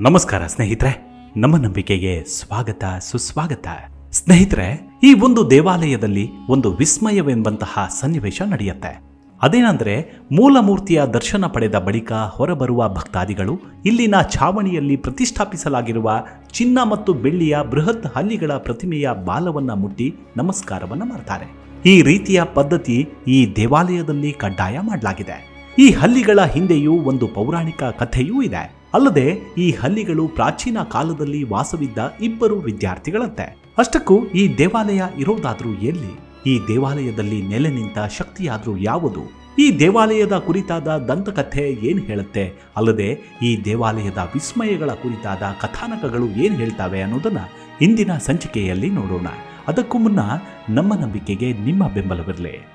ನಮಸ್ಕಾರ ಸ್ನೇಹಿತರೆ, ನಮ್ಮ ನಂಬಿಕೆಗೆ ಸ್ವಾಗತ, ಸುಸ್ವಾಗತ. ಸ್ನೇಹಿತರೆ, ಈ ಒಂದು ದೇವಾಲಯದಲ್ಲಿ ಒಂದು ವಿಸ್ಮಯವೆಂಬಂತಹ ಸನ್ನಿವೇಶ ನಡೆಯುತ್ತೆ. ಅದೇನಂದ್ರೆ ಮೂಲ ಮೂರ್ತಿಯ ದರ್ಶನ ಪಡೆದ ಬಳಿಕ ಹೊರಬರುವ ಭಕ್ತಾದಿಗಳು ಇಲ್ಲಿನ ಛಾವಣಿಯಲ್ಲಿ ಪ್ರತಿಷ್ಠಾಪಿಸಲಾಗಿರುವ ಚಿನ್ನ ಮತ್ತು ಬೆಳ್ಳಿಯ ಬೃಹತ್ ಹಲ್ಲಿಗಳ ಪ್ರತಿಮೆಯ ಬಾಲವನ್ನ ಮುಟ್ಟಿ ನಮಸ್ಕಾರವನ್ನ ಮಾಡ್ತಾರೆ. ಈ ರೀತಿಯ ಪದ್ಧತಿ ಈ ದೇವಾಲಯದಲ್ಲಿ ಕಡ್ಡಾಯ ಮಾಡಲಾಗಿದೆ. ಈ ಹಲ್ಲಿಗಳ ಹಿಂದೆಯೂ ಒಂದು ಪೌರಾಣಿಕ ಕಥೆಯೂ ಇದೆ. ಅಲ್ಲದೆ ಈ ಹಲ್ಲಿಗಳು ಪ್ರಾಚೀನ ಕಾಲದಲ್ಲಿ ವಾಸವಿದ್ದ ಇಬ್ಬರು ವಿದ್ಯಾರ್ಥಿಗಳಂತೆ. ಅಷ್ಟಕ್ಕೂ ಈ ದೇವಾಲಯ ಇರೋದಾದ್ರೂ ಎಲ್ಲಿ? ಈ ದೇವಾಲಯದಲ್ಲಿ ನೆಲೆ ನಿಂತ ಶಕ್ತಿಯಾದ್ರೂ ಯಾವುದು? ಈ ದೇವಾಲಯದ ಕುರಿತಾದ ದಂತಕಥೆ ಏನ್ ಹೇಳುತ್ತೆ? ಅಲ್ಲದೆ ಈ ದೇವಾಲಯದ ವಿಸ್ಮಯಗಳ ಕುರಿತಾದ ಕಥಾನಕಗಳು ಏನ್ ಹೇಳ್ತಾವೆ ಅನ್ನೋದನ್ನ ಇಂದಿನ ಸಂಚಿಕೆಯಲ್ಲಿ ನೋಡೋಣ. ಅದಕ್ಕೂ ಮುನ್ನ ನಮ್ಮ ನಂಬಿಕೆಗೆ ನಿಮ್ಮ ಬೆಂಬಲವಿರಲಿ.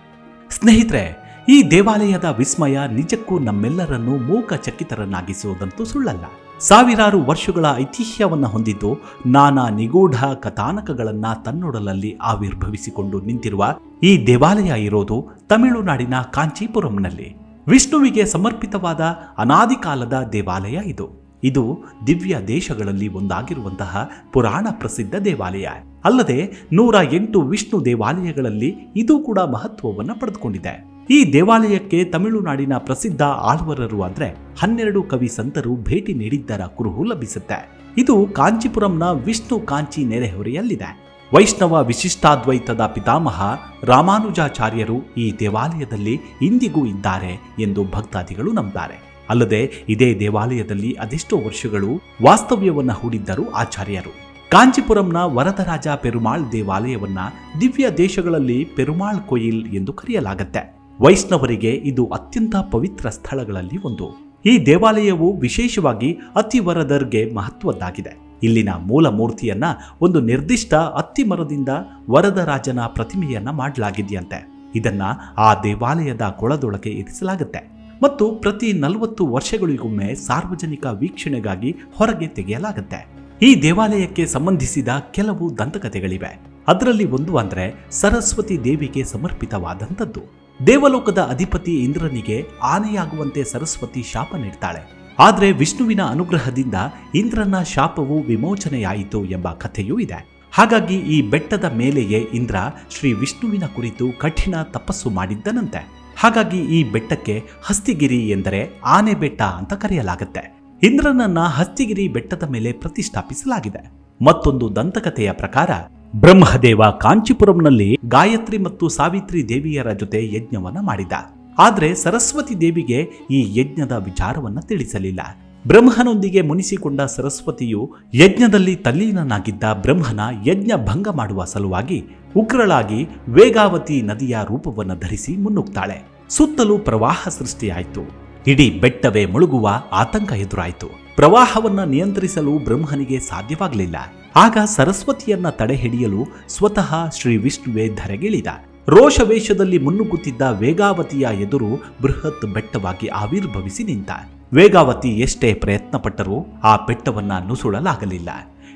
ಸ್ನೇಹಿತರೆ ಈ ದೇವಾಲಯದ ವಿಸ್ಮಯ ನಿಜಕ್ಕೂ ನಮ್ಮೆಲ್ಲರನ್ನೂ ಮೂಕಚಕಿತರನ್ನಾಗಿಸುವುದಂತೂ ಸುಳ್ಳಲ್ಲ. ಸಾವಿರಾರು ವರ್ಷಗಳ ಐತಿಹ್ಯವನ್ನು ಹೊಂದಿದ್ದು ನಾನಾ ನಿಗೂಢ ಕಥಾನಕಗಳನ್ನ ತನ್ನೊಡಲಲ್ಲಿ ಆವಿರ್ಭವಿಸಿಕೊಂಡು ನಿಂತಿರುವ ಈ ದೇವಾಲಯ ಇರೋದು ತಮಿಳುನಾಡಿನ ಕಾಂಚೀಪುರಂನಲ್ಲಿ. ವಿಷ್ಣುವಿಗೆ ಸಮರ್ಪಿತವಾದ ಅನಾದಿ ಕಾಲದ ದೇವಾಲಯ ಇದು. ಇದು ದಿವ್ಯ ದೇಶಗಳಲ್ಲಿ ಒಂದಾಗಿರುವಂತಹ ಪುರಾಣ ಪ್ರಸಿದ್ಧ ದೇವಾಲಯ. ಅಲ್ಲದೆ ನೂರ ಎಂಟು ವಿಷ್ಣು ದೇವಾಲಯಗಳಲ್ಲಿ ಇದು ಕೂಡ ಮಹತ್ವವನ್ನು ಪಡೆದುಕೊಂಡಿದೆ. ಈ ದೇವಾಲಯಕ್ಕೆ ತಮಿಳುನಾಡಿನ ಪ್ರಸಿದ್ಧ ಆಳ್ವರರು ಅಂದ್ರೆ ಹನ್ನೆರಡು ಕವಿ ಸಂತರು ಭೇಟಿ ನೀಡಿದ್ದರ ಕುರುಹು ಲಭಿಸುತ್ತೆ. ಇದು ಕಾಂಚೀಪುರಂನ ವಿಷ್ಣು ಕಾಂಚಿ ನೆರೆಹೊರೆಯಲ್ಲಿದೆ. ವೈಷ್ಣವ ವಿಶಿಷ್ಟಾದ್ವೈತದ ಪಿತಾಮಹ ರಾಮಾನುಜಾಚಾರ್ಯರು ಈ ದೇವಾಲಯದಲ್ಲಿ ಇಂದಿಗೂ ಇದ್ದಾರೆ ಎಂದು ಭಕ್ತಾದಿಗಳು ನಂಬುತ್ತಾರೆ ಅಲ್ಲದೆ ಇದೇ ದೇವಾಲಯದಲ್ಲಿ ಅದೆಷ್ಟೋ ವರ್ಷಗಳು ವಾಸ್ತವ್ಯವನ್ನು ಹೂಡಿದ್ದರು ಆಚಾರ್ಯರು. ಕಾಂಚೀಪುರಂನ ವರದರಾಜ ಪೆರುಮಾಳ್ ದೇವಾಲಯವನ್ನ ದಿವ್ಯ ದೇಶಗಳಲ್ಲಿ ಪೆರುಮಾಳ್ ಕೊಯಿಲ್ ಎಂದು ಕರೆಯಲಾಗುತ್ತೆ. ವೈಷ್ಣವರಿಗೆ ಇದು ಅತ್ಯಂತ ಪವಿತ್ರ ಸ್ಥಳಗಳಲ್ಲಿ ಒಂದು. ಈ ದೇವಾಲಯವು ವಿಶೇಷವಾಗಿ ಅತಿವರದರ್ಗೆ ಮಹತ್ವದ್ದಾಗಿದೆ. ಇಲ್ಲಿನ ಮೂಲ ಮೂರ್ತಿಯನ್ನ ಒಂದು ನಿರ್ದಿಷ್ಟ ಅತ್ತಿ ಮರದಿಂದ ವರದರಾಜನ ಪ್ರತಿಮೆಯನ್ನ ಮಾಡಲಾಗಿದೆಯಂತೆ. ಇದನ್ನ ಆ ದೇವಾಲಯದ ಕೊಳದೊಳಗೆ ಇರಿಸಲಾಗುತ್ತೆ. ಮತ್ತು ಪ್ರತಿ ನಲವತ್ತು ವರ್ಷಗಳಿಗೊಮ್ಮೆ ಸಾರ್ವಜನಿಕ ವೀಕ್ಷಣೆಗಾಗಿ ಹೊರಗೆ ತೆಗೆಯಲಾಗುತ್ತೆ. ಈ ದೇವಾಲಯಕ್ಕೆ ಸಂಬಂಧಿಸಿದ ಕೆಲವು ದಂತಕಥೆಗಳಿವೆ. ಅದರಲ್ಲಿ ಒಂದು ಅಂದ್ರೆ ಸರಸ್ವತಿ ದೇವಿಗೆ ಸಮರ್ಪಿತವಾದಂಥದ್ದು. ದೇವಲೋಕದ ಅಧಿಪತಿ ಇಂದ್ರನಿಗೆ ಆನೆಯಾಗುವಂತೆ ಸರಸ್ವತಿ ಶಾಪ ನೀಡ್ತಾಳೆ. ಆದರೆ ವಿಷ್ಣುವಿನ ಅನುಗ್ರಹದಿಂದ ಇಂದ್ರನ ಶಾಪವು ವಿಮೋಚನೆಯಾಯಿತು ಎಂಬ ಕಥೆಯೂ ಇದೆ. ಹಾಗಾಗಿ ಈ ಬೆಟ್ಟದ ಮೇಲೆಯೇ ಇಂದ್ರ ಶ್ರೀ ವಿಷ್ಣುವಿನ ಕುರಿತು ಕಠಿಣ ತಪಸ್ಸು ಮಾಡಿದ್ದನಂತೆ. ಹಾಗಾಗಿ ಈ ಬೆಟ್ಟಕ್ಕೆ ಹಸ್ತಿಗಿರಿ ಎಂದರೆ ಆನೆ ಬೆಟ್ಟ ಅಂತ ಕರೆಯಲಾಗುತ್ತೆ. ಇಂದ್ರನನ್ನ ಹಸ್ತಿಗಿರಿ ಬೆಟ್ಟದ ಮೇಲೆ ಪ್ರತಿಷ್ಠಾಪಿಸಲಾಗಿದೆ. ಮತ್ತೊಂದು ದಂತಕಥೆಯ ಪ್ರಕಾರ ಬ್ರಹ್ಮದೇವ ಕಾಂಚಿಪುರಂನಲ್ಲಿ ಗಾಯತ್ರಿ ಮತ್ತು ಸಾವಿತ್ರಿ ದೇವಿಯರ ಜೊತೆ ಯಜ್ಞವನ್ನ ಮಾಡಿದ. ಆದ್ರೆ ಸರಸ್ವತಿ ದೇವಿಗೆ ಈ ಯಜ್ಞದ ವಿಚಾರವನ್ನ ತಿಳಿಸಲಿಲ್ಲ. ಬ್ರಹ್ಮನೊಂದಿಗೆ ಮುನಿಸಿಕೊಂಡ ಸರಸ್ವತಿಯು ಯಜ್ಞದಲ್ಲಿ ತಲ್ಲೀನನಾಗಿದ್ದ ಬ್ರಹ್ಮನ ಯಜ್ಞ ಭಂಗ ಮಾಡುವ ಸಲುವಾಗಿ ಉಗ್ರಳಾಗಿ ವೇಗಾವತಿ ನದಿಯ ರೂಪವನ್ನು ಧರಿಸಿ ಮುನ್ನುಗ್ತಾಳೆ. ಸುತ್ತಲೂ ಪ್ರವಾಹ ಸೃಷ್ಟಿಯಾಯಿತು. ಇಡೀ ಬೆಟ್ಟವೇ ಮುಳುಗುವ ಆತಂಕ ಎದುರಾಯಿತು. ಪ್ರವಾಹವನ್ನ ನಿಯಂತ್ರಿಸಲು ಬ್ರಹ್ಮನಿಗೆ ಸಾಧ್ಯವಾಗಲಿಲ್ಲ. ಆಗ ಸರಸ್ವತಿಯನ್ನ ತಡೆ ಹಿಡಿಯಲು ಸ್ವತಃ ಶ್ರೀ ವಿಷ್ಣುವೇ ಧರೆಗಿಳಿದ. ರೋಷವೇಷದಲ್ಲಿ ಮುನ್ನುಗ್ಗುತ್ತಿದ್ದ ವೇಗಾವತಿಯ ಎದುರು ಬೃಹತ್ ಬೆಟ್ಟವಾಗಿ ಆವಿರ್ಭವಿಸಿ ನಿಂತ. ವೇಗಾವತಿ ಎಷ್ಟೇ ಪ್ರಯತ್ನಪಟ್ಟರೂ ಆ ಬೆಟ್ಟವನ್ನ ನುಸುಳಲಾಗಲಿಲ್ಲ.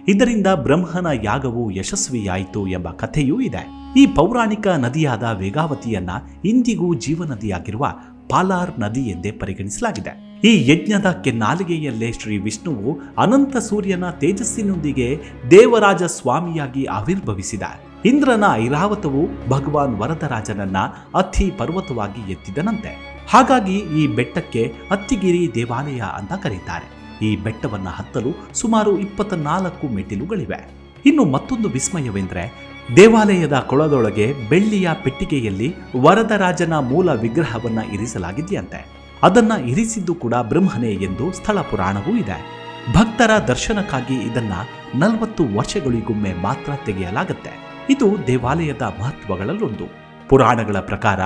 ಇದರಿಂದ ಬ್ರಹ್ಮನ ಯಾಗವು ಯಶಸ್ವಿಯಾಯಿತು ಎಂಬ ಕಥೆಯೂ ಇದೆ. ಈ ಪೌರಾಣಿಕ ನದಿಯಾದ ವೇಗಾವತಿಯನ್ನ ಇಂದಿಗೂ ಜೀವನದಿಯಾಗಿರುವ ಪಾಲಾರ್ ನದಿ ಎಂದೇ ಪರಿಗಣಿಸಲಾಗಿದೆ. ಈ ಯಜ್ಞದ ಕೆನ್ನಾಲಿಗೆಯಲ್ಲೇ ಶ್ರೀ ವಿಷ್ಣುವು ಅನಂತ ಸೂರ್ಯನ ತೇಜಸ್ಸಿನೊಂದಿಗೆ ದೇವರಾಜ ಸ್ವಾಮಿಯಾಗಿ ಆವಿರ್ಭವಿಸಿದ ಇಂದ್ರನ ಐರಾವತವು ಭಗವಾನ್ ವರದರಾಜನನ್ನ ಅತಿ ಪರ್ವತವಾಗಿ ಎತ್ತಿದನಂತೆ. ಹಾಗಾಗಿ ಈ ಬೆಟ್ಟಕ್ಕೆ ಅತ್ತಿಗಿರಿ ದೇವಾಲಯ ಅಂತ ಕರೀತಾರೆ. ಈ ಬೆಟ್ಟವನ್ನ ಹತ್ತಲು ಸುಮಾರು ಇಪ್ಪತ್ತ ನಾಲ್ಕು ಮೆಟ್ಟಿಲುಗಳಿವೆ. ಇನ್ನು ಮತ್ತೊಂದು ವಿಸ್ಮಯವೆಂದ್ರೆ ದೇವಾಲಯದ ಕೊಳದೊಳಗೆ ಬೆಳ್ಳಿಯ ಪೆಟ್ಟಿಗೆಯಲ್ಲಿ ವರದರಾಜನ ಮೂಲ ವಿಗ್ರಹವನ್ನ ಇರಿಸಲಾಗಿದೆಯಂತೆ. ಅದನ್ನ ಇರಿಸಿದ್ದು ಕೂಡ ಬ್ರಹ್ಮನೇ ಎಂದು ಸ್ಥಳ ಪುರಾಣವೂ ಇದೆ. ಭಕ್ತರ ದರ್ಶನಕ್ಕಾಗಿ ಇದನ್ನ ನಲವತ್ತು ವರ್ಷಗಳಿಗೊಮ್ಮೆ ಮಾತ್ರ ತೆಗೆಯಲಾಗುತ್ತೆ. ಇದು ದೇವಾಲಯದ ಮಹತ್ವಗಳಲ್ಲೊಂದು. ಪುರಾಣಗಳ ಪ್ರಕಾರ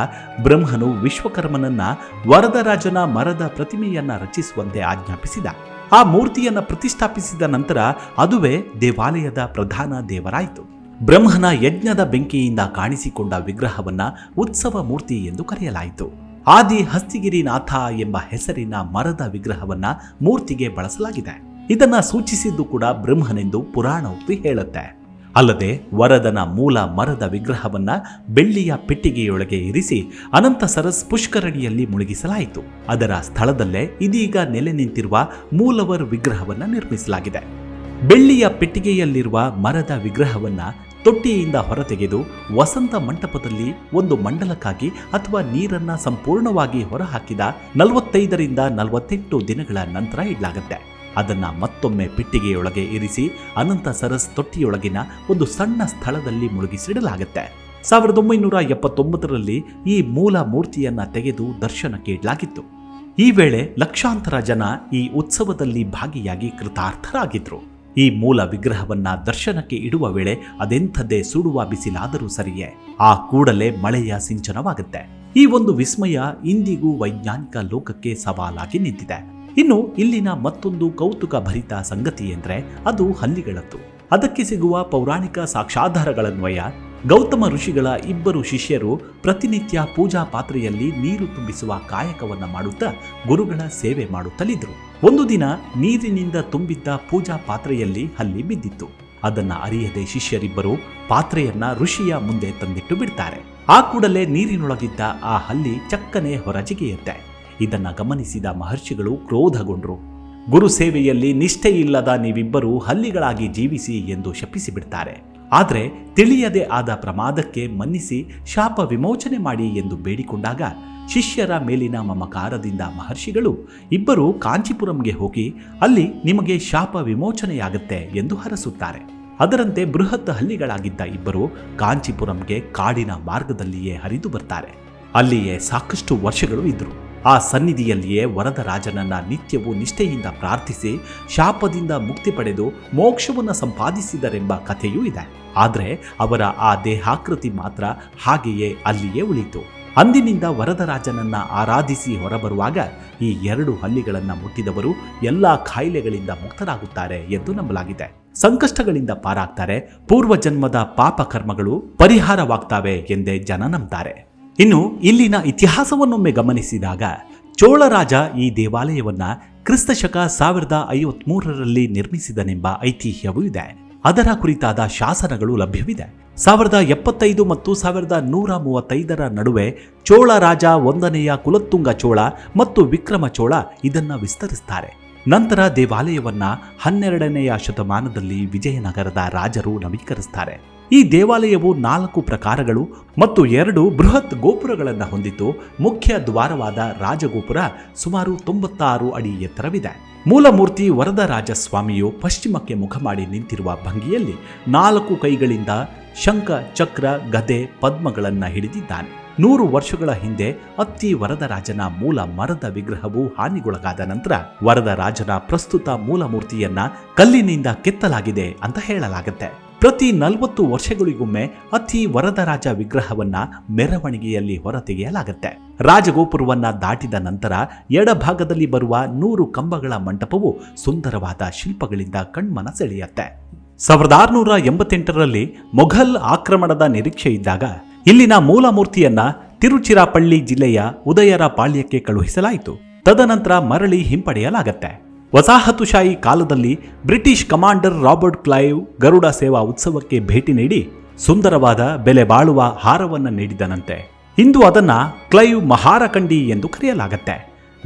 ಬ್ರಹ್ಮನು ವಿಶ್ವಕರ್ಮನನ್ನ ವರದರಾಜನ ಮರದ ಪ್ರತಿಮೆಯನ್ನ ರಚಿಸುವಂತೆ ಆಜ್ಞಾಪಿಸಿದ. ಆ ಮೂರ್ತಿಯನ್ನ ಪ್ರತಿಷ್ಠಾಪಿಸಿದ ನಂತರ ಅದುವೇ ದೇವಾಲಯದ ಪ್ರಧಾನ ದೇವರಾಯಿತು. ಬ್ರಹ್ಮನ ಯಜ್ಞದ ಬೆಂಕಿಯಿಂದ ಕಾಣಿಸಿಕೊಂಡ ವಿಗ್ರಹವನ್ನ ಉತ್ಸವ ಮೂರ್ತಿ ಎಂದು ಕರೆಯಲಾಯಿತು. ಆದಿ ಹಸ್ತಿಗಿರಿನಾಥ ಎಂಬ ಹೆಸರಿನ ಮರದ ವಿಗ್ರಹವನ್ನ ಮೂರ್ತಿಗೆ ಬಳಸಲಾಗಿದೆ. ಇದನ್ನ ಸೂಚಿಸಿದ್ದು ಕೂಡ ಬ್ರಹ್ಮನೆಂದು ಪುರಾಣೋಕ್ತಿ ಹೇಳುತ್ತೆ. ಅಲ್ಲದೆ ವರದನ ಮೂಲ ಮರದ ವಿಗ್ರಹವನ್ನ ಬೆಳ್ಳಿಯ ಪೆಟ್ಟಿಗೆಯೊಳಗೆ ಇರಿಸಿ ಅನಂತ ಸರಸ್ ಪುಷ್ಕರಣಿಯಲ್ಲಿ ಮುಳುಗಿಸಲಾಯಿತು. ಅದರ ಸ್ಥಳದಲ್ಲೇ ಇದೀಗ ನೆಲೆ ನಿಂತಿರುವ ಮೂಲವರ್ ವಿಗ್ರಹವನ್ನ ನಿರ್ಮಿಸಲಾಗಿದೆ. ಬೆಳ್ಳಿಯ ಪೆಟ್ಟಿಗೆಯಲ್ಲಿರುವ ಮರದ ವಿಗ್ರಹವನ್ನ ತೊಟ್ಟಿಯಿಂದ ಹೊರತೆಗೆದು ವಸಂತ ಮಂಟಪದಲ್ಲಿ ಒಂದು ಮಂಡಲಕ್ಕಾಗಿ ಅಥವಾ ನೀರನ್ನ ಸಂಪೂರ್ಣವಾಗಿ ಹೊರಹಾಕಿದ ನಲವತ್ತೈದರಿಂದ ನಲವತ್ತೆಂಟು ದಿನಗಳ ನಂತರ ಇಡಲಾಗುತ್ತೆ. ಅದನ್ನು ಮತ್ತೊಮ್ಮೆ ಪೆಟ್ಟಿಗೆಯೊಳಗೆ ಇರಿಸಿ ಅನಂತ ಸರಸ್ ತೊಟ್ಟಿಯೊಳಗಿನ ಒಂದು ಸಣ್ಣ ಸ್ಥಳದಲ್ಲಿ ಮುಳುಗಿಸಿಡಲಾಗುತ್ತೆ. ಸಾವಿರದ ಒಂಬೈನೂರ ಎಪ್ಪತ್ತೊಂಬತ್ತರಲ್ಲಿ ಈ ಮೂಲ ಮೂರ್ತಿಯನ್ನ ತೆಗೆದು ದರ್ಶನಕ್ಕೆ ಇಡಲಾಗಿತ್ತು. ಈ ವೇಳೆ ಲಕ್ಷಾಂತರ ಜನ ಈ ಉತ್ಸವದಲ್ಲಿ ಭಾಗಿಯಾಗಿ ಕೃತಾರ್ಥರಾಗಿದ್ರು. ಈ ಮೂಲ ವಿಗ್ರಹವನ್ನ ದರ್ಶನಕ್ಕೆ ಇಡುವ ವೇಳೆ ಅದೆಂಥದ್ದೇ ಸುಡುವ ಬಿಸಿಲಾದರೂ ಸರಿಯೇ. ಆ ಕೂಡಲೇ ಮಳೆಯ ಸಿಂಚನವಾಗುತ್ತೆ. ಈ ಒಂದು ವಿಸ್ಮಯ ಇಂದಿಗೂ ವೈಜ್ಞಾನಿಕ ಲೋಕಕ್ಕೆ ಸವಾಲಾಗಿ ನಿಂತಿದೆ. ಇನ್ನು ಇಲ್ಲಿನ ಮತ್ತೊಂದು ಕೌತುಕ ಭರಿತ ಸಂಗತಿ ಎಂದರೆ ಅದು ಹಲ್ಲಿಗಳದ್ದು. ಅದಕ್ಕೆ ಸಿಗುವ ಪೌರಾಣಿಕ ಸಾಕ್ಷಾಧಾರಗಳನ್ವಯ ಗೌತಮ ಋಷಿಗಳ ಇಬ್ಬರು ಶಿಷ್ಯರು ಪ್ರತಿನಿತ್ಯ ಪೂಜಾ ಪಾತ್ರೆಯಲ್ಲಿ ನೀರು ತುಂಬಿಸುವ ಕಾಯಕವನ್ನು ಮಾಡುತ್ತಾ ಗುರುಗಳ ಸೇವೆ ಮಾಡುತ್ತಲಿದ್ರು. ಒಂದು ದಿನ ನೀರಿನಿಂದ ತುಂಬಿದ್ದ ಪೂಜಾ ಪಾತ್ರೆಯಲ್ಲಿ ಹಲ್ಲಿ ಬಿದ್ದಿತ್ತು. ಅದನ್ನು ಅರಿಯದೆ ಶಿಷ್ಯರಿಬ್ಬರು ಪಾತ್ರೆಯನ್ನ ಋಷಿಯ ಮುಂದೆ ತಂದಿಟ್ಟು ಬಿಡ್ತಾರೆ. ಆ ಕೂಡಲೇ ನೀರಿನೊಳಗಿದ್ದ ಆ ಹಲ್ಲಿ ಚಕ್ಕನೆ ಹೊರಜಿಗೆಯುತ್ತೆ. ಇದನ್ನ ಗಮನಿಸಿದ ಮಹರ್ಷಿಗಳು ಕ್ರೋಧಗೊಂಡ್ರು. ಗುರು ಸೇವೆಯಲ್ಲಿ ನಿಷ್ಠೆಯಿಲ್ಲದ ನೀವಿಬ್ಬರು ಹಲ್ಲಿಗಳಾಗಿ ಜೀವಿಸಿ ಎಂದು ಶಪಿಸಿ ಬಿಡ್ತಾರೆ ಆದರೆ ತಿಳಿಯದೆ ಆದ ಪ್ರಮಾದಕ್ಕೆ ಮನ್ನಿಸಿ ಶಾಪ ವಿಮೋಚನೆ ಮಾಡಿ ಎಂದು ಬೇಡಿಕೊಂಡಾಗ ಶಿಷ್ಯರ ಮೇಲಿನ ಮಮಕಾರದಿಂದ ಮಹರ್ಷಿಗಳು ಇಬ್ಬರು ಕಾಂಚೀಪುರಂಗೆ ಹೋಗಿ, ಅಲ್ಲಿ ನಿಮಗೆ ಶಾಪ ವಿಮೋಚನೆಯಾಗುತ್ತೆ ಎಂದು ಹರಸುತ್ತಾರೆ. ಅದರಂತೆ ಬೃಹತ್ ಹಳ್ಳಿಗಳಾಗಿದ್ದ ಇಬ್ಬರು ಕಾಂಚೀಪುರಂಗೆ ಕಾಡಿನ ಮಾರ್ಗದಲ್ಲಿಯೇ ಹರಿದು ಬರ್ತಾರೆ. ಅಲ್ಲಿಯೇ ಸಾಕಷ್ಟು ವರ್ಷಗಳು ಇದ್ದರು ಆ ಸನ್ನಿಧಿಯಲ್ಲಿಯೇ ವರದರಾಜನನ್ನ ನಿತ್ಯವೂ ನಿಷ್ಠೆಯಿಂದ ಪ್ರಾರ್ಥಿಸಿ ಶಾಪದಿಂದ ಮುಕ್ತಿ ಪಡೆದು ಮೋಕ್ಷವನ್ನು ಸಂಪಾದಿಸಿದರೆಂಬ ಕಥೆಯೂ ಇದೆ. ಆದರೆ ಅವರ ಆ ದೇಹಾಕೃತಿ ಮಾತ್ರ ಹಾಗೆಯೇ ಅಲ್ಲಿಯೇ ಉಳಿತು. ಅಂದಿನಿಂದ ವರದರಾಜನನ್ನ ಆರಾಧಿಸಿ ಹೊರಬರುವಾಗ ಈ ಎರಡು ಹಲ್ಲಿಗಳನ್ನ ಮುಟ್ಟಿದವರು ಎಲ್ಲಾ ಕಾಯಿಲೆಗಳಿಂದ ಮುಕ್ತರಾಗುತ್ತಾರೆ ಎಂದು ನಂಬಲಾಗಿದೆ. ಸಂಕಷ್ಟಗಳಿಂದ ಪಾರಾಗ್ತಾರೆ ಪೂರ್ವ ಜನ್ಮದ ಪಾಪ ಕರ್ಮಗಳು ಪರಿಹಾರವಾಗ್ತವೆ ಎಂದೇ ಜನ ನಂಬ್ತಾರೆ. ಇನ್ನು ಇಲ್ಲಿನ ಇತಿಹಾಸವನ್ನೊಮ್ಮೆ ಗಮನಿಸಿದಾಗ ಚೋಳರಾಜ ಈ ದೇವಾಲಯವನ್ನ ಕ್ರಿಸ್ತಶಕ ಸಾವಿರದ ಐವತ್ಮೂರರಲ್ಲಿ ನಿರ್ಮಿಸಿದನೆಂಬ ಐತಿಹ್ಯವೂ ಇದೆ. ಅದರ ಕುರಿತಾದ ಶಾಸನಗಳು ಲಭ್ಯವಿದೆ. ಸಾವಿರದ ಎಪ್ಪತ್ತೈದು ಮತ್ತು ಸಾವಿರದ ನೂರ ಮೂವತ್ತೈದರ ನಡುವೆ ಚೋಳ ರಾಜ ಒಂದನೆಯ ಕುಲತ್ತುಂಗ ಚೋಳ ಮತ್ತು ವಿಕ್ರಮ ಚೋಳ ಇದನ್ನು ವಿಸ್ತರಿಸ್ತಾರೆ. ನಂತರ ದೇವಾಲಯವನ್ನ ಹನ್ನೆರಡನೆಯ ಶತಮಾನದಲ್ಲಿ ವಿಜಯನಗರದ ರಾಜರು ನವೀಕರಿಸ್ತಾರೆ. ಈ ದೇವಾಲಯವು ನಾಲ್ಕು ಪ್ರಕಾರಗಳು ಮತ್ತು ಎರಡು ಬೃಹತ್ ಗೋಪುರಗಳನ್ನು ಹೊಂದಿದ್ದು ಮುಖ್ಯ ದ್ವಾರವಾದ ರಾಜಗೋಪುರ ಸುಮಾರು ತೊಂಬತ್ತಾರು ಅಡಿ ಎತ್ತರವಿದೆ. ಮೂಲಮೂರ್ತಿ ವರದರಾಜ ಸ್ವಾಮಿಯು ಪಶ್ಚಿಮಕ್ಕೆ ಮುಖ ಮಾಡಿ ನಿಂತಿರುವ ಭಂಗಿಯಲ್ಲಿ ನಾಲ್ಕು ಕೈಗಳಿಂದ ಶಂಖ, ಚಕ್ರ, ಗದೆ, ಪದ್ಮಗಳನ್ನ ಹಿಡಿದಿದ್ದಾನೆ. ನೂರು ವರ್ಷಗಳ ಹಿಂದೆ ಅತ್ತಿ ವರದರಾಜನ ಮೂಲ ಮರದ ವಿಗ್ರಹವು ಹಾನಿಗೊಳಗಾದ ನಂತರ ವರದರಾಜನ ಪ್ರಸ್ತುತ ಮೂಲ ಮೂರ್ತಿಯನ್ನ ಕಲ್ಲಿನಿಂದ ಕೆತ್ತಲಾಗಿದೆ ಅಂತ ಹೇಳಲಾಗುತ್ತೆ. ಪ್ರತಿ ನಲವತ್ತು ವರ್ಷಗಳಿಗೊಮ್ಮೆ ಅತಿ ವರದರಾಜ ವಿಗ್ರಹವನ್ನ ಮೆರವಣಿಗೆಯಲ್ಲಿ ಹೊರತೆಗೆಯಲಾಗುತ್ತೆ. ರಾಜಗೋಪುರವನ್ನ ದಾಟಿದ ನಂತರ ಎಡಭಾಗದಲ್ಲಿ ಬರುವ ನೂರು ಕಂಬಗಳ ಮಂಟಪವು ಸುಂದರವಾದ ಶಿಲ್ಪಗಳಿಂದ ಕಣ್ಮನ ಸೆಳೆಯುತ್ತೆ. ಸಾವಿರದ ಆರುನೂರ ಎಂಬತ್ತೆಂಟರಲ್ಲಿ ಮೊಘಲ್ ಆಕ್ರಮಣದ ನಿರೀಕ್ಷೆ ಇದ್ದಾಗ ಇಲ್ಲಿನ ಮೂಲ ಮೂರ್ತಿಯನ್ನ ತಿರುಚಿರಾಪಳ್ಳಿ ಜಿಲ್ಲೆಯ ಉದಯರ ಪಾಳ್ಯಕ್ಕೆ ಕಳುಹಿಸಲಾಯಿತು. ತದನಂತರ ಮರಳಿ ಹಿಂಪಡೆಯಲಾಗತ್ತೆ. ವಸಾಹತುಶಾಹಿ ಕಾಲದಲ್ಲಿ British commander Robert Clive Garuda Seva ಉತ್ಸವಕ್ಕೆ ಭೇಟಿ ನೀಡಿ ಸುಂದರವಾದ ಬೆಲೆ ಬಾಳುವ ಹಾರವನ್ನು ನೀಡಿದನಂತೆ. ಇಂದು ಅದನ್ನ ಕ್ಲೈವ್ ಮಹಾರಕಂಡಿ ಎಂದು ಕರೆಯಲಾಗತ್ತೆ.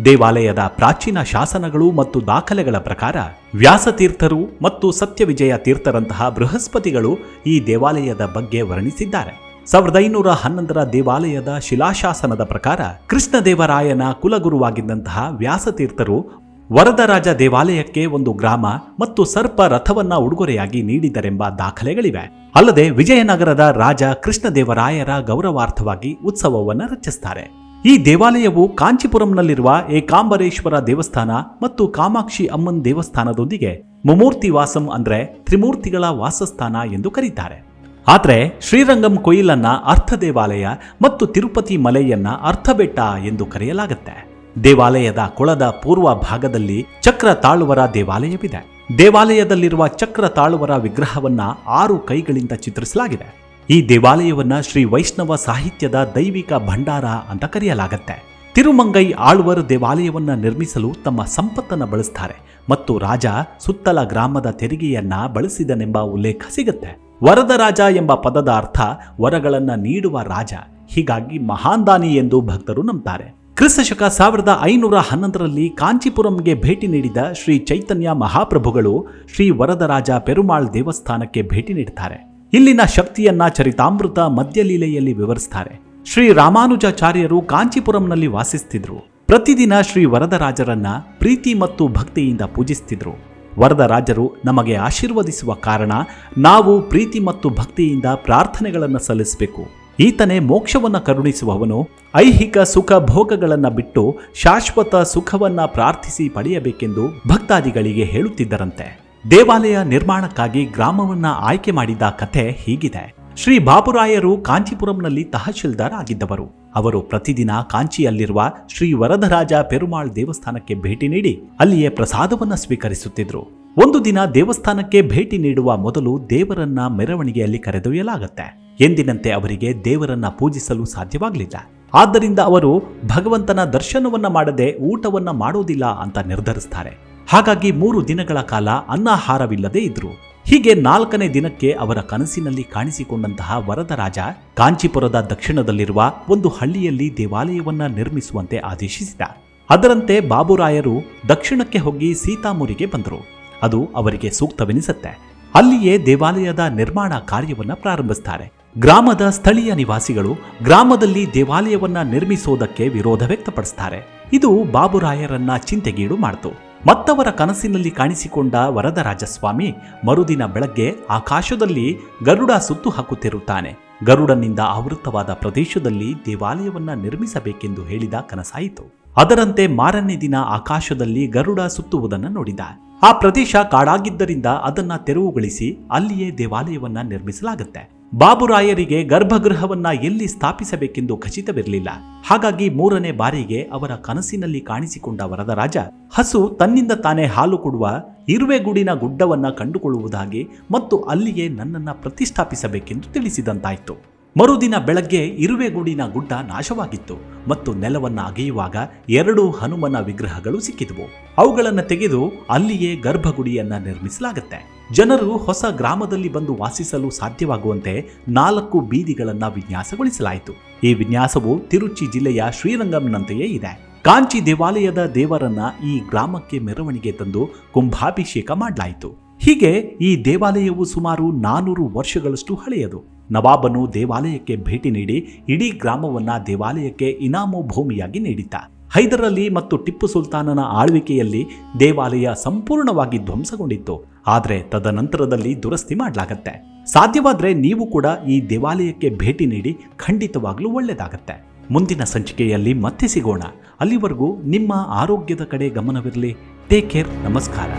ದೇವಾಲಯದ ಪ್ರಾಚೀನ ಶಾಸನಗಳು ಮತ್ತು ದಾಖಲೆಗಳ ಪ್ರಕಾರ ವ್ಯಾಸತೀರ್ಥರು ಮತ್ತು ಸತ್ಯವಿಜಯ ತೀರ್ಥರಂತಹ ಬೃಹಸ್ಪತಿಗಳು ಈ ದೇವಾಲಯದ ಬಗ್ಗೆ ವರ್ಣಿಸಿದ್ದಾರೆ. ಸಾವಿರದ ಐನೂರ ಹನ್ನೊಂದರ ದೇವಾಲಯದ ಶಿಲಾಶಾಸನದ ಪ್ರಕಾರ ಕೃಷ್ಣದೇವರಾಯನ ಕುಲಗುರುವಾಗಿದ್ದಂತಹ ವ್ಯಾಸತೀರ್ಥರು ವರದರಾಜ ದೇವಾಲಯಕ್ಕೆ ಒಂದು ಗ್ರಾಮ ಮತ್ತು ಸರ್ಪ ರಥವನ್ನ ಉಡುಗೊರೆಯಾಗಿ ನೀಡಿದರೆಂಬ ದಾಖಲೆಗಳಿವೆ. ಅಲ್ಲದೆ ವಿಜಯನಗರದ ರಾಜ ಕೃಷ್ಣದೇವರಾಯರ ಗೌರವಾರ್ಥವಾಗಿ ಉತ್ಸವವನ್ನು ರಚಿಸುತ್ತಾರೆ ಈ ದೇವಾಲಯವು ಕಾಂಚೀಪುರಂನಲ್ಲಿರುವ ಏಕಾಂಬರೇಶ್ವರ ದೇವಸ್ಥಾನ ಮತ್ತು ಕಾಮಾಕ್ಷಿ ಅಮ್ಮನ್ ದೇವಸ್ಥಾನದೊಂದಿಗೆ ಮುಮೂರ್ತಿ ವಾಸಂ ಅಂದ್ರೆ ತ್ರಿಮೂರ್ತಿಗಳ ವಾಸಸ್ಥಾನ ಎಂದು ಕರೀತಾರೆ. ಆದರೆ ಶ್ರೀರಂಗಂ ಕೊಯಿಲನ್ನ ಅರ್ಥ ದೇವಾಲಯ ಮತ್ತು ತಿರುಪತಿ ಮಲೆಯನ್ನ ಅರ್ಥಬೆಟ್ಟ ಎಂದು ಕರೆಯಲಾಗುತ್ತೆ. ದೇವಾಲಯದ ಕೊಳದ ಪೂರ್ವ ಭಾಗದಲ್ಲಿ ಚಕ್ರ ತಾಳುವರ ದೇವಾಲಯವಿದೆ. ದೇವಾಲಯದಲ್ಲಿರುವ ಚಕ್ರ ತಾಳುವರ ವಿಗ್ರಹವನ್ನ ಆರು ಕೈಗಳಿಂದ ಚಿತ್ರಿಸಲಾಗಿದೆ. ಈ ದೇವಾಲಯವನ್ನ ಶ್ರೀ ವೈಷ್ಣವ ಸಾಹಿತ್ಯದ ದೈವಿಕ ಭಂಡಾರ ಅಂತ ಕರೆಯಲಾಗುತ್ತೆ. ತಿರುಮಂಗೈ ಆಳ್ವರ್ ದೇವಾಲಯವನ್ನ ನಿರ್ಮಿಸಲು ತಮ್ಮ ಸಂಪತ್ತನ್ನ ಬಳಸ್ತಾರೆ ಮತ್ತು ರಾಜ ಸುತ್ತಲ ಗ್ರಾಮದ ತೆರಿಗೆಯನ್ನ ಬಳಸಿದನೆಂಬ ಉಲ್ಲೇಖ ಸಿಗುತ್ತೆ. ವರದರಾಜ ಎಂಬ ಪದದ ಅರ್ಥ ವರಗಳನ್ನ ನೀಡುವ ರಾಜ, ಹೀಗಾಗಿ ಮಹಾನ್ ದಾನಿ ಎಂದು ಭಕ್ತರು ನಂಬ್ತಾರೆ. ಕ್ರಿಸ್ತಶಕ ಸಾವಿರದ ಐನೂರ ಹನ್ನೊಂದರಲ್ಲಿ ಕಾಂಚೀಪುರಂಗೆ ಭೇಟಿ ನೀಡಿದ ಶ್ರೀ ಚೈತನ್ಯ ಮಹಾಪ್ರಭುಗಳು ಶ್ರೀ ವರದರಾಜ ಪೆರುಮಾಳ್ ದೇವಸ್ಥಾನಕ್ಕೆ ಭೇಟಿ ನೀಡುತ್ತಾರೆ ಇಲ್ಲಿನ ಶಕ್ತಿಯನ್ನ ಚರಿತಾಮೃತ ಮಧ್ಯಲೀಲೆಯಲ್ಲಿ ವಿವರಿಸ್ತಾರೆ. ಶ್ರೀ ರಾಮಾನುಜಾಚಾರ್ಯರು ಕಾಂಚೀಪುರಂನಲ್ಲಿ ವಾಸಿಸ್ತಿದ್ರು. ಪ್ರತಿದಿನ ಶ್ರೀ ವರದರಾಜರನ್ನ ಪ್ರೀತಿ ಮತ್ತು ಭಕ್ತಿಯಿಂದ ಪೂಜಿಸ್ತಿದ್ರು. ವರದರಾಜರು ನಮಗೆ ಆಶೀರ್ವದಿಸುವ ಕಾರಣ ನಾವು ಪ್ರೀತಿ ಮತ್ತು ಭಕ್ತಿಯಿಂದ ಪ್ರಾರ್ಥನೆಗಳನ್ನು ಸಲ್ಲಿಸಬೇಕು. ಈತನೇ ಮೋಕ್ಷವನ್ನು ಕರುಣಿಸುವವನು, ಐಹಿಕ ಸುಖ ಭೋಗಗಳನ್ನ ಬಿಟ್ಟು ಶಾಶ್ವತ ಸುಖವನ್ನ ಪ್ರಾರ್ಥಿಸಿ ಪಡೆಯಬೇಕೆಂದು ಭಕ್ತಾದಿಗಳಿಗೆ ಹೇಳುತ್ತಿದ್ದರಂತೆ. ದೇವಾಲಯ ನಿರ್ಮಾಣಕ್ಕಾಗಿ ಗ್ರಾಮವನ್ನ ಆಯ್ಕೆ ಮಾಡಿದ ಕಥೆ ಹೀಗಿದೆ. ಶ್ರೀ ಬಾಬುರಾಯರು ಕಾಂಚೀಪುರಂನಲ್ಲಿ ತಹಶೀಲ್ದಾರ್ ಆಗಿದ್ದವರು. ಅವರು ಪ್ರತಿದಿನ ಕಾಂಚಿಯಲ್ಲಿರುವ ಶ್ರೀ ವರದರಾಜ ಪೆರುಮಾಳ್ ದೇವಸ್ಥಾನಕ್ಕೆ ಭೇಟಿ ನೀಡಿ ಅಲ್ಲಿಯೇ ಪ್ರಸಾದವನ್ನ ಸ್ವೀಕರಿಸುತ್ತಿದ್ರು. ಒಂದು ದಿನ ದೇವಸ್ಥಾನಕ್ಕೆ ಭೇಟಿ ನೀಡುವ ಮೊದಲು ದೇವರನ್ನ ಮೆರವಣಿಗೆಯಲ್ಲಿ ಕರೆದೊಯ್ಯಲಾಗತ್ತೆ. ಎಂದಿನಂತೆ ಅವರಿಗೆ ದೇವರನ್ನ ಪೂಜಿಸಲು ಸಾಧ್ಯವಾಗಲಿಲ್ಲ. ಆದ್ದರಿಂದ ಅವರು ಭಗವಂತನ ದರ್ಶನವನ್ನ ಮಾಡದೆ ಊಟವನ್ನ ಮಾಡೋದಿಲ್ಲ ಅಂತ ನಿರ್ಧರಿಸ್ತಾರೆ. ಹಾಗಾಗಿ ಮೂರು ದಿನಗಳ ಕಾಲ ಅನ್ನಾಹಾರವಿಲ್ಲದೆ ಇದ್ರು. ಹೀಗೆ ನಾಲ್ಕನೇ ದಿನಕ್ಕೆ ಅವರ ಕನಸಿನಲ್ಲಿ ಕಾಣಿಸಿಕೊಂಡಂತಹ ವರದರಾಜ ಕಾಂಚೀಪುರದ ದಕ್ಷಿಣದಲ್ಲಿರುವ ಒಂದು ಹಳ್ಳಿಯಲ್ಲಿ ದೇವಾಲಯವನ್ನ ನಿರ್ಮಿಸುವಂತೆ ಆದೇಶಿಸಿದ. ಅದರಂತೆ ಬಾಬುರಾಯರು ದಕ್ಷಿಣಕ್ಕೆ ಹೋಗಿ ಸೀತಾಮೂರಿಗೆ ಬಂದರು. ಅದು ಅವರಿಗೆ ಸೂಕ್ತವೆನಿಸುತ್ತೆ. ಅಲ್ಲಿಯೇ ದೇವಾಲಯದ ನಿರ್ಮಾಣ ಕಾರ್ಯವನ್ನ ಪ್ರಾರಂಭಿಸ್ತಾರೆ. ಗ್ರಾಮದ ಸ್ಥಳೀಯ ನಿವಾಸಿಗಳು ಗ್ರಾಮದಲ್ಲಿ ದೇವಾಲಯವನ್ನ ನಿರ್ಮಿಸೋದಕ್ಕೆ ವಿರೋಧ ವ್ಯಕ್ತಪಡಿಸ್ತಾರೆ. ಇದು ಬಾಬುರಾಯರನ್ನ ಚಿಂತೆಗೀಡು ಮಾಡಿತು. ಮತ್ತವರ ಕನಸಿನಲ್ಲಿ ಕಾಣಿಸಿಕೊಂಡ ವರದರಾಜಸ್ವಾಮಿ ಮರುದಿನ ಬೆಳಗ್ಗೆ ಆಕಾಶದಲ್ಲಿ ಗರುಡ ಸುತ್ತು ಹಾಕುತ್ತಿರುತ್ತಾನೆ. ಗರುಡನಿಂದ ಆವೃತವಾದ ಪ್ರದೇಶದಲ್ಲಿ ದೇವಾಲಯವನ್ನ ನಿರ್ಮಿಸಬೇಕೆಂದು ಹೇಳಿದ ಕನಸಾಯಿತು. ಅದರಂತೆ ಮಾರನೇ ದಿನ ಆಕಾಶದಲ್ಲಿ ಗರುಡ ಸುತ್ತುವುದನ್ನು ನೋಡಿದ. ಆ ಪ್ರದೇಶ ಕಾಡಾಗಿದ್ದರಿಂದ ಅದನ್ನ ತೆರವುಗೊಳಿಸಿ ಅಲ್ಲಿಯೇ ದೇವಾಲಯವನ್ನ ನಿರ್ಮಿಸಲಾಗುತ್ತೆ. ಬಾಬುರಾಯರಿಗೆ ಗರ್ಭಗೃಹವನ್ನ ಎಲ್ಲಿ ಸ್ಥಾಪಿಸಬೇಕೆಂದು ಖಚಿತವಿರಲಿಲ್ಲ. ಹಾಗಾಗಿ ಮೂರನೇ ಬಾರಿಗೆ ಅವರ ಕನಸಿನಲ್ಲಿ ಕಾಣಿಸಿಕೊಂಡ ವರದರಾಜ, ಹಸು ತನ್ನಿಂದ ತಾನೇ ಹಾಲು ಕೊಡುವ ಇರುವೆಗೂಡಿನ ಗುಡ್ಡವನ್ನ ಕಂಡುಕೊಳ್ಳುವುದಾಗಿ ಮತ್ತು ಅಲ್ಲಿಯೇ ನನ್ನನ್ನ ಪ್ರತಿಷ್ಠಾಪಿಸಬೇಕೆಂದು ತಿಳಿಸಿದಂತಾಯಿತು. ಮರುದಿನ ಬೆಳಗ್ಗೆ ಇರುವೆಗೂಡಿನ ಗುಡ್ಡ ನಾಶವಾಗಿತ್ತು ಮತ್ತು ನೆಲವನ್ನ ಅಗೆಯುವಾಗ ಎರಡು ಹನುಮನ ವಿಗ್ರಹಗಳು ಸಿಕ್ಕಿದವು. ಅವುಗಳನ್ನು ತೆಗೆದು ಅಲ್ಲಿಯೇ ಗರ್ಭಗುಡಿಯನ್ನ ನಿರ್ಮಿಸಲಾಗುತ್ತೆ. ಜನರು ಹೊಸ ಗ್ರಾಮದಲ್ಲಿ ಬಂದು ವಾಸಿಸಲು ಸಾಧ್ಯವಾಗುವಂತೆ ನಾಲ್ಕು ಬೀದಿಗಳನ್ನು ವಿನ್ಯಾಸಗೊಳಿಸಲಾಯಿತು. ಈ ವಿನ್ಯಾಸವು ತಿರುಚಿ ಜಿಲ್ಲೆಯ ಶ್ರೀರಂಗಂನಂತೆಯೇ ಇದೆ. ಕಾಂಚಿ ದೇವಾಲಯದ ದೇವರನ್ನ ಈ ಗ್ರಾಮಕ್ಕೆ ಮೆರವಣಿಗೆ ತಂದು ಕುಂಭಾಭಿಷೇಕ ಮಾಡಲಾಯಿತು. ಹೀಗೆ ಈ ದೇವಾಲಯವು ಸುಮಾರು ನಾನೂರು ವರ್ಷಗಳಷ್ಟು ಹಳೆಯದು. ನವಾಬನು ದೇವಾಲಯಕ್ಕೆ ಭೇಟಿ ನೀಡಿ ಇಡೀ ಗ್ರಾಮವನ್ನ ದೇವಾಲಯಕ್ಕೆ ಇನಾಮು ಭೂಮಿಯಾಗಿ ನೀಡಿದ್ದ. ಹೈದರಲಿ ಮತ್ತು ಟಿಪ್ಪು ಸುಲ್ತಾನನ ಆಳ್ವಿಕೆಯಲ್ಲಿ ದೇವಾಲಯ ಸಂಪೂರ್ಣವಾಗಿ ಧ್ವಂಸಗೊಂಡಿತ್ತು. ಆದರೆ ತದನಂತರದಲ್ಲಿ ದುರಸ್ತಿ ಮಾಡಲಾಗತ್ತೆ. ಸಾಧ್ಯವಾದರೆ ನೀವು ಕೂಡ ಈ ದೇವಾಲಯಕ್ಕೆ ಭೇಟಿ ನೀಡಿ ಖಂಡಿತವಾಗಲೂ ಒಳ್ಳೆಯದಾಗತ್ತೆ ಮುಂದಿನ ಸಂಚಿಕೆಯಲ್ಲಿ ಮತ್ತೆ ಸಿಗೋಣ. ಅಲ್ಲಿವರೆಗೂ ನಿಮ್ಮ ಆರೋಗ್ಯದ ಕಡೆ ಗಮನವಿರಲಿ. ಟೇಕ್ ಕೇರ್ ನಮಸ್ಕಾರ.